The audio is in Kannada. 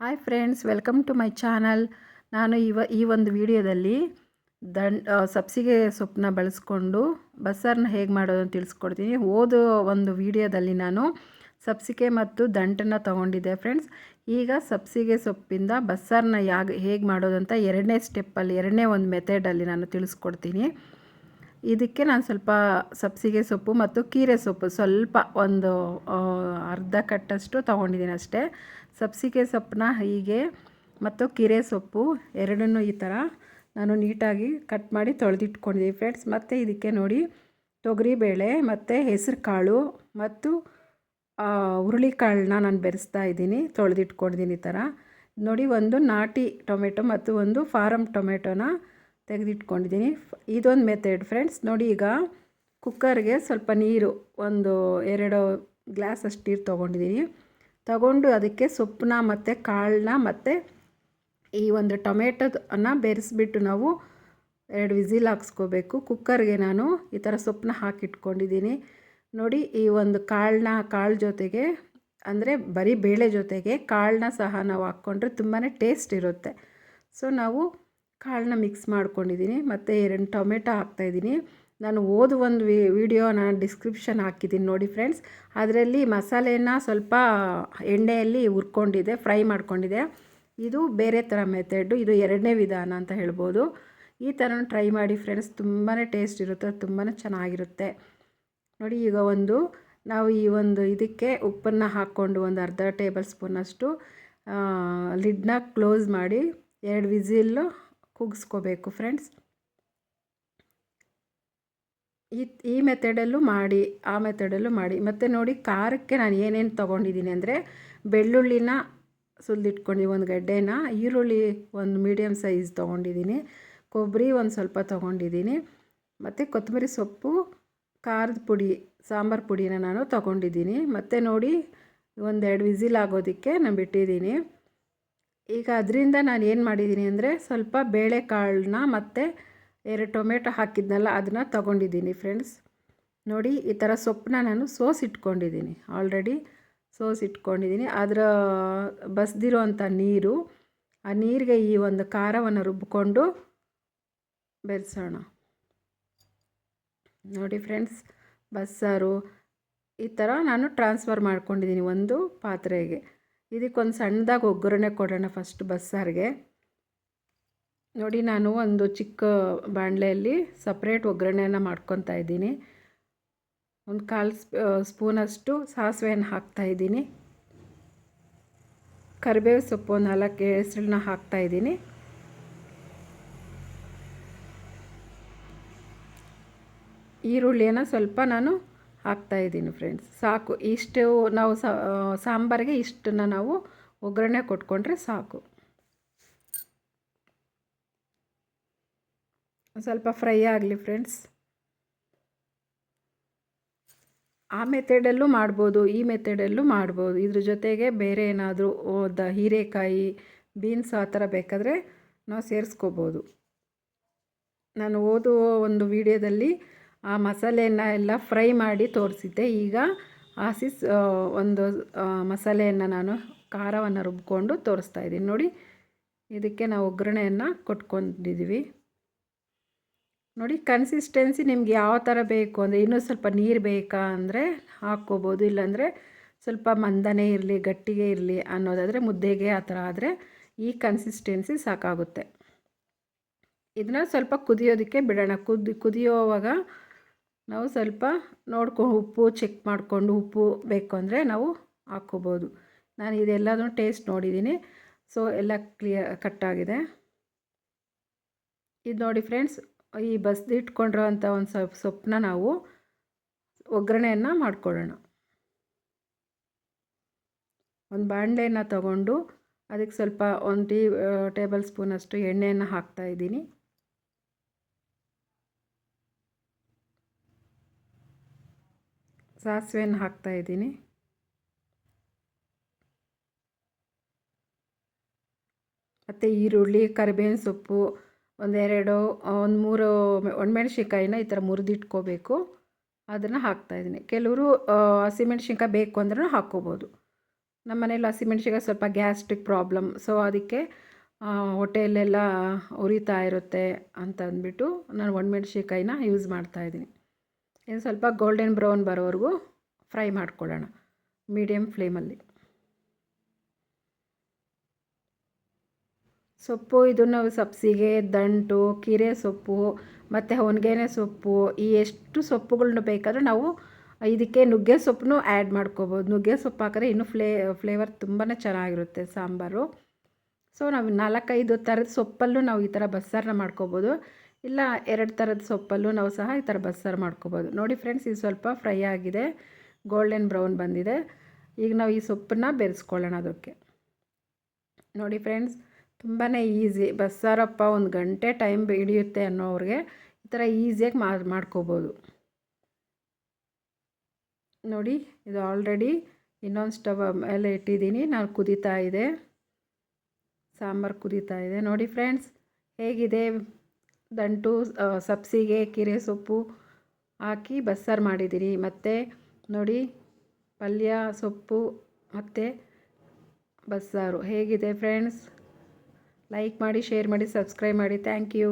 Hi friends welcome to my channel ನಾನು ಇವ, ಈ ಒಂದು ವಿಡಿಯೋದಲ್ಲಿ ದಂಡ್ ಸಬ್ಸಿಗೆ ಸೊಪ್ಪನ್ನ ಬಳಸ್ಕೊಂಡು ಬಸ್ಸಾರನ್ನ ಹೇಗೆ ಮಾಡೋದು ಅಂತ ತಿಳಿಸ್ಕೊಡ್ತೀನಿ. ಓದೋ ಒಂದು ವಿಡಿಯೋದಲ್ಲಿ ನಾನು ಸಬ್ಸಿಗೆ ಮತ್ತು ದಂಟನ್ನು ತೊಗೊಂಡಿದ್ದೆ ಫ್ರೆಂಡ್ಸ್ ಈಗ ಸಬ್ಸಿಗೆ ಸೊಪ್ಪಿಂದ ಬಸ್ಸಾರನ್ನ ಯಾಗ, ಹೇಗೆ ಮಾಡೋದು ಅಂತ ಎರಡನೇ ಸ್ಟೆಪ್ಪಲ್ಲಿ ಎರಡನೇ ಒಂದು ಮೆಥಡಲ್ಲಿ ನಾನು ತಿಳಿಸ್ಕೊಡ್ತೀನಿ. ಇದಕ್ಕೆ ನಾನು ಸ್ವಲ್ಪ ಸಬ್ಸಿಗೆ ಸೊಪ್ಪು ಮತ್ತು ಕೀರೆ ಸೊಪ್ಪು ಸ್ವಲ್ಪ ಒಂದು ಅರ್ಧ ಕಟ್ಟಷ್ಟು ತೊಗೊಂಡಿದ್ದೀನಿ ಅಷ್ಟೇ. ಸಬ್ಸಿಗೆ ಸೊಪ್ಪನ್ನ ಹೀಗೆ ಮತ್ತು ಕೀರೆ ಸೊಪ್ಪು ಎರಡನ್ನೂ ಈ ಥರ ನಾನು ನೀಟಾಗಿ ಕಟ್ ಮಾಡಿ ತೊಳೆದಿಟ್ಕೊಂಡಿದ್ದೀನಿ ಫ್ರೆಂಡ್ಸ್. ಮತ್ತು ಇದಕ್ಕೆ ನೋಡಿ ತೊಗರಿಬೇಳೆ ಮತ್ತು ಹೆಸರು ಕಾಳು ಮತ್ತು ಹುರುಳಿಕಾಳನ್ನ ನಾನು ಬೆರೆಸ್ತಾ ಇದ್ದೀನಿ, ತೊಳೆದಿಟ್ಕೊಂಡಿದ್ದೀನಿ ಈ ಥರ. ನೋಡಿ ಒಂದು ನಾಟಿ ಟೊಮೆಟೊ ಮತ್ತು ಒಂದು ಫಾರಮ್ ಟೊಮೆಟೊನ ತೆಗೆದಿಟ್ಕೊಂಡಿದ್ದೀನಿ. ಇದೊಂದು ಮೆಥಡ್ ಫ್ರೆಂಡ್ಸ್ ನೋಡಿ ಈಗ ಕುಕ್ಕರ್ಗೆ ಸ್ವಲ್ಪ ನೀರು, ಒಂದು ಎರಡು ಗ್ಲಾಸ್ ಅಷ್ಟು ನೀರು ತೊಗೊಂಡಿದ್ದೀನಿ. ತಗೊಂಡು ಅದಕ್ಕೆ ಸೊಪ್ಪನ್ನ ಮತ್ತು ಕಾಳನ್ನ ಮತ್ತು ಈ ಒಂದು ಟೊಮೆಟೊನ ಬೆರೆಸ್ಬಿಟ್ಟು ನಾವು ಎರಡು ವಿಸಿಲ್ ಹಾಕ್ಸ್ಕೋಬೇಕು. ಕುಕ್ಕರ್ಗೆ ನಾನು ಈ ಥರ ಸೊಪ್ಪನ್ನ ಹಾಕಿಟ್ಕೊಂಡಿದ್ದೀನಿ. ನೋಡಿ ಈ ಒಂದು ಕಾಳನ್ನ, ಕಾಳು ಜೊತೆಗೆ ಅಂದರೆ ಬರೀ ಬೇಳೆ ಜೊತೆಗೆ ಕಾಳನ್ನ ಸಹ ನಾವು ಹಾಕ್ಕೊಂಡ್ರೆ ತುಂಬಾ ಟೇಸ್ಟ್ ಇರುತ್ತೆ. ಸೊ ನಾವು ಕಾಳನ್ನ ಮಿಕ್ಸ್ ಮಾಡ್ಕೊಂಡಿದ್ದೀನಿ. ಮತ್ತು ಎರಡು ಟೊಮೆಟೊ ಹಾಕ್ತಾಯಿದ್ದೀನಿ. ನಾನು ಓದು ಒಂದು ವಿ ವಿಡಿಯೋ ನಾನು ಡಿಸ್ಕ್ರಿಪ್ಷನ್ ಹಾಕಿದ್ದೀನಿ ನೋಡಿ ಫ್ರೆಂಡ್ಸ್. ಅದರಲ್ಲಿ ಮಸಾಲೆಯನ್ನು ಸ್ವಲ್ಪ ಎಣ್ಣೆಯಲ್ಲಿ ಹುರ್ಕೊಂಡಿದ್ದೆ ಫ್ರೈ ಮಾಡ್ಕೊಂಡಿದೆ. ಇದು ಬೇರೆ ಥರ ಮೆಥಡು ಇದು ಎರಡನೇ ವಿಧಾನ ಅಂತ ಹೇಳ್ಬೋದು. ಈ ಥರ ಟ್ರೈ ಮಾಡಿ ಫ್ರೆಂಡ್ಸ್. ತುಂಬಾ ಟೇಸ್ಟ್ ಇರುತ್ತೆ ತುಂಬಾ ಚೆನ್ನಾಗಿರುತ್ತೆ. ನೋಡಿ ಈಗ ಒಂದು, ನಾವು ಈ ಒಂದು ಇದಕ್ಕೆ ಉಪ್ಪನ್ನು ಹಾಕ್ಕೊಂಡು ಒಂದು ಅರ್ಧ ಟೇಬಲ್ ಸ್ಪೂನಷ್ಟು ಲಿಡ್ನ ಕ್ಲೋಸ್ ಮಾಡಿ ಎರಡು ವಿಸಿಲ್ಲು ಕೂಗಿಸ್ಕೋಬೇಕು ಫ್ರೆಂಡ್ಸ್ ಈ ಈ ಮೆಥಡಲ್ಲೂ ಮಾಡಿ, ಆ ಮೆಥಡಲ್ಲೂ ಮಾಡಿ. ಮತ್ತು ನೋಡಿ ಖಾರಕ್ಕೆ ನಾನು ಏನೇನು ತೊಗೊಂಡಿದ್ದೀನಿ ಅಂದರೆ ಬೆಳ್ಳುಳ್ಳಿನ ಸುಲಿದಿಟ್ಕೊಂಡು ಒಂದು ಗಡ್ಡೆನ ಈರುಳ್ಳಿ ಒಂದು ಮೀಡಿಯಮ್ ಸೈಜ್ ತೊಗೊಂಡಿದ್ದೀನಿ. ಕೊಬ್ಬರಿ ಒಂದು ಸ್ವಲ್ಪ ತೊಗೊಂಡಿದ್ದೀನಿ. ಮತ್ತು ಕೊತ್ತಂಬರಿ ಸೊಪ್ಪು, ಖಾರದ ಪುಡಿ, ಸಾಂಬಾರು ಪುಡಿನ ನಾನು ತೊಗೊಂಡಿದ್ದೀನಿ. ಮತ್ತು ನೋಡಿ ಒಂದೆರಡು ವಿಸಿಲ್ ಆಗೋದಕ್ಕೆ ನಾನು ಬಿಟ್ಟಿದ್ದೀನಿ. ಈಗ ಅದರಿಂದ ನಾನು ಏನು ಮಾಡಿದ್ದೀನಿ ಅಂದರೆ ಸ್ವಲ್ಪ ಬೇಳೆಕಾಳನ್ನ ಮತ್ತು ಎರಡು ಟೊಮೆಟೊ ಹಾಕಿದ್ನಲ್ಲ ಅದನ್ನ ತೊಗೊಂಡಿದ್ದೀನಿ ಫ್ರೆಂಡ್ಸ್ ನೋಡಿ ಈ ಥರ ಸೊಪ್ಪನ್ನ ನಾನು ಸೋಸಿಟ್ಕೊಂಡಿದ್ದೀನಿ ಆಲ್ರೆಡಿ ಸೋಸಿಟ್ಕೊಂಡಿದ್ದೀನಿ ಅದರ ಬಸ್ದಿರೋ ಅಂಥ ನೀರು, ಆ ನೀರಿಗೆ ಈ ಒಂದು ಖಾರವನ್ನು ರುಬ್ಬಿಕೊಂಡು ಬೆರೆಸೋಣ. ನೋಡಿ ಫ್ರೆಂಡ್ಸ್ ಬಸ್ಸಾರು ಈ ಥರ ನಾನು ಟ್ರಾನ್ಸ್ಫರ್ ಮಾಡ್ಕೊಂಡಿದ್ದೀನಿ ಒಂದು ಪಾತ್ರೆಗೆ. ಇದಕ್ಕೊಂದು ಸಣ್ಣದಾಗಿ ಒಗ್ಗರಣೆ ಕೊಡೋಣ ಫಸ್ಟ್ ಬಸ್ಸಾರಿಗೆ. ನೋಡಿ, ನಾನು ಒಂದು ಚಿಕ್ಕ ಬಾಣಲೆಯಲ್ಲಿ ಸಪ್ರೇಟ್ ಒಗ್ಗರಣೆಯನ್ನು ಮಾಡ್ಕೊತಾ ಇದ್ದೀನಿ. ಒಂದು ಕಾಲು ಸ್ಪೂನಷ್ಟು ಸಾಸಿವೆಯನ್ನು ಹಾಕ್ತಾಯಿದ್ದೀನಿ ಕರಿಬೇವು ಸೊಪ್ಪು ನಾಲ್ಕು ಹೆಸರನ್ನ ಹಾಕ್ತಾಯಿದ್ದೀನಿ ಈರುಳ್ಳಿಯನ್ನು ಸ್ವಲ್ಪ ನಾನು ಹಾಕ್ತಾಯಿದ್ದೀನಿ ಫ್ರೆಂಡ್ಸ್ ಸಾಕು. ಇಷ್ಟು ನಾವು ಸಾಂಬಾರಿಗೆ ಇಷ್ಟನ್ನು ನಾವು ಒಗ್ಗರಣೆ ಕೊಟ್ಕೊಂಡ್ರೆ ಸಾಕು. ಸ್ವಲ್ಪ ಫ್ರೈ ಆಗಲಿ ಫ್ರೆಂಡ್ಸ್ ಆ ಮೆಥೆಡಲ್ಲೂ ಮಾಡ್ಬೋದು, ಈ ಮೆಥಡಲ್ಲೂ ಮಾಡ್ಬೋದು. ಇದ್ರ ಜೊತೆಗೆ ಬೇರೆ ಏನಾದರೂ ದ ಹೀರೆಕಾಯಿ ಬೀನ್ಸ್ ಆ ಥರ ಬೇಕಾದರೆ ನಾವು ಸೇರಿಸ್ಕೋಬೋದು. ನಾನು ಓದುವ ಒಂದು ವಿಡಿಯೋದಲ್ಲಿ ಆ ಮಸಾಲೆಯನ್ನು ಎಲ್ಲ ಫ್ರೈ ಮಾಡಿ ತೋರಿಸಿದ್ದೆ. ಈಗ ಆಸಿಸ್ ಒಂದು ಮಸಾಲೆಯನ್ನು ನಾನು ಖಾರವನ್ನು ರುಬ್ಕೊಂಡು ತೋರಿಸ್ತಾ ಇದ್ದೀನಿ. ನೋಡಿ, ಇದಕ್ಕೆ ನಾವು ಒಗ್ಗರಣೆಯನ್ನು ಕೊಟ್ಕೊಂಡಿದ್ದೀವಿ ನೋಡಿ ಕನ್ಸಿಸ್ಟೆನ್ಸಿ ನಿಮ್ಗೆ ಯಾವ ಥರ ಬೇಕು? ಅಂದರೆ ಇನ್ನೂ ಸ್ವಲ್ಪ ನೀರು ಬೇಕಾ? ಅಂದರೆ ಹಾಕ್ಕೋಬೋದು. ಇಲ್ಲಾಂದರೆ ಸ್ವಲ್ಪ ಮಂದನೇ ಇರಲಿ, ಗಟ್ಟಿಗೆ ಇರಲಿ ಅನ್ನೋದಾದರೆ ಮುದ್ದೆಗೆ ಆ ಥರ ಆದರೆ ಈ ಕನ್ಸಿಸ್ಟೆನ್ಸಿ ಸಾಕಾಗುತ್ತೆ. ಇದನ್ನ ಸ್ವಲ್ಪ ಕುದಿಯೋದಕ್ಕೆ ಬಿಡೋಣ. ಕುದಿ, ಕುದಿಯೋವಾಗ ನಾವು ಸ್ವಲ್ಪ ನೋಡ್ಕೊ, ಉಪ್ಪು ಚೆಕ್ ಮಾಡಿಕೊಂಡು ಉಪ್ಪು ಬೇಕು ಅಂದರೆ ನಾವು ಹಾಕ್ಕೋಬೋದು. ನಾನು ಇದೆಲ್ಲದೂ ಟೇಸ್ಟ್ ನೋಡಿದ್ದೀನಿ. ಸೊ ಎಲ್ಲ ಕ್ಲಿಯರ್ ಕಟ್ಟಾಗಿದೆ ಇದು ನೋಡಿ ಫ್ರೆಂಡ್ಸ್ ಈ ಬಸ್ದಿಟ್ಕೊಂಡಿರೋ ಅಂಥ ಒಂದು ಸ್ವಲ್ಪ ಸೊಪ್ಪನ್ನ ನಾವು ಒಗ್ಗರಣೆಯನ್ನು ಮಾಡ್ಕೊಳ್ಳೋಣ. ಒಂದು ಬಾಣಲೆಯನ್ನು ತಗೊಂಡು ಅದಕ್ಕೆ ಸ್ವಲ್ಪ ಒಂದು ಟೀ ಟೇಬಲ್ ಸ್ಪೂನಷ್ಟು ಎಣ್ಣೆಯನ್ನು ಹಾಕ್ತಾಯಿದ್ದೀನಿ ಸಾಸಿವೆಯನ್ನು ಹಾಕ್ತಾಯಿದ್ದೀನಿ ಮತ್ತು ಈರುಳ್ಳಿ, ಕರಿಬೇವಿನ ಸೊಪ್ಪು, ಒಂದೆರಡು ಒಂದು ಮೂರು ಒಣಮೆಣ್ಸಿನ್ಕಾಯಿನ ಈ ಥರ ಮುರಿದಿಟ್ಕೋಬೇಕು. ಅದನ್ನು ಹಾಕ್ತಾಯಿದ್ದೀನಿ ಕೆಲವರು ಹಸಿಮೆಣ್ಸಿನ್ಕಾಯಿ ಬೇಕು ಅಂದ್ರೂ ಹಾಕ್ಕೋಬೋದು. ನಮ್ಮ ಮನೇಲಿ ಹಸಿಮೆಣ್ಸಿನ್ಕಾಯಿ ಸ್ವಲ್ಪ ಗ್ಯಾಸ್ಟ್ರಿಕ್ ಪ್ರಾಬ್ಲಮ್, ಸೊ ಅದಕ್ಕೆ ಹೊಟ್ಟೆಯಲ್ಲೆಲ್ಲ ಉರಿತಾ ಇರುತ್ತೆ ಅಂತ ಅಂದ್ಬಿಟ್ಟು ನಾನು ಒಣಮೆಣ್ಸಿಕಾಯಿನ ಯೂಸ್ ಮಾಡ್ತಾಯಿದ್ದೀನಿ ಇದು ಸ್ವಲ್ಪ ಗೋಲ್ಡನ್ ಬ್ರೌನ್ ಬರೋವರೆಗೂ ಫ್ರೈ ಮಾಡ್ಕೊಳ್ಳೋಣ. ಮೀಡಿಯಮ್ ಫ್ಲೇಮಲ್ಲಿ ಸೊಪ್ಪು ಇದನ್ನು ಸಬ್ಸಿಗೆ, ದಂಟು, ಕೀರೆ ಸೊಪ್ಪು, ಮತ್ತು ಹೊನ್ಗೆನೆ ಸೊಪ್ಪು, ಈ ಎಷ್ಟು ಸೊಪ್ಪುಗಳನ್ನ ಬೇಕಾದರೂ ನಾವು ಇದಕ್ಕೆ ನುಗ್ಗೆ ಸೊಪ್ಪನ್ನು ಆ್ಯಡ್ ಮಾಡ್ಕೋಬೋದು. ನುಗ್ಗೆ ಸೊಪ್ಪು ಹಾಕಿದ್ರೆ ಇನ್ನೂ ಫ್ಲೇ ಫ್ಲೇವರ್ ತುಂಬಾ ಚೆನ್ನಾಗಿರುತ್ತೆ ಸಾಂಬಾರು. ಸೊ ನಾವು ನಾಲ್ಕೈದು ಥರದ ಸೊಪ್ಪಲ್ಲೂ ನಾವು ಈ ಥರ ಬಸ್ಸಾರನ್ನ ಮಾಡ್ಕೋಬೋದು. ಇಲ್ಲ, ಎರಡು ಥರದ ಸೊಪ್ಪಲ್ಲೂ ನಾವು ಸಹ ಈ ಥರ ಬಸ್ಸಾರು ಮಾಡ್ಕೋಬೋದು. ನೋಡಿ ಫ್ರೆಂಡ್ಸ್ ಇದು ಸ್ವಲ್ಪ ಫ್ರೈ ಆಗಿದೆ. ಗೋಲ್ಡನ್ ಬ್ರೌನ್ ಬಂದಿದೆ. ಈಗ ನಾವು ಈ ಸೊಪ್ಪನ್ನ ಬೆರೆಸ್ಕೊಳ್ಳೋಣ ಅದಕ್ಕೆ. ನೋಡಿ ಫ್ರೆಂಡ್ಸ್ ತುಂಬಾ ಈಸಿ ಬಸ್ಸಾರಪ್ಪ ಒಂದು ಗಂಟೆ ಟೈಮ್ ಹಿಡಿಯುತ್ತೆ ಅನ್ನೋರಿಗೆ ಈ ಥರ ಈಸಿಯಾಗಿ ಮಾಡಿ ಮಾಡ್ಕೋಬೋದು. ನೋಡಿ, ಇದು ಆಲ್ರೆಡಿ ಇನ್ನೊಂದು ಸ್ಟವ್ ಮೇಲೆ ಇಟ್ಟಿದ್ದೀನಿ. ನಾನು ಕುದೀತಾ ಇದೆ. ಸಾಂಬಾರು ಕುದೀತಾ ಇದೆ. ನೋಡಿ ಫ್ರೆಂಡ್ಸ್ ಹೇಗಿದೆ? ದಂಟು ಸಬ್ಸಿಗೆ, ಕೀರೆ ಸೊಪ್ಪು ಹಾಕಿ ಬಸ್ಸಾರು ಮಾಡಿದ್ದೀನಿ ಮತ್ತು ನೋಡಿ, ಪಲ್ಯ, ಸೊಪ್ಪು, ಮತ್ತು ಬಸ್ಸಾರು. ಹೇಗಿದೆ ಫ್ರೆಂಡ್ಸ್ ಲೈಕ್ ಮಾಡಿ ಶೇರ್ ಮಾಡಿ ಸಬ್ಸ್ಕ್ರೈಬ್ ಮಾಡಿ. Thank you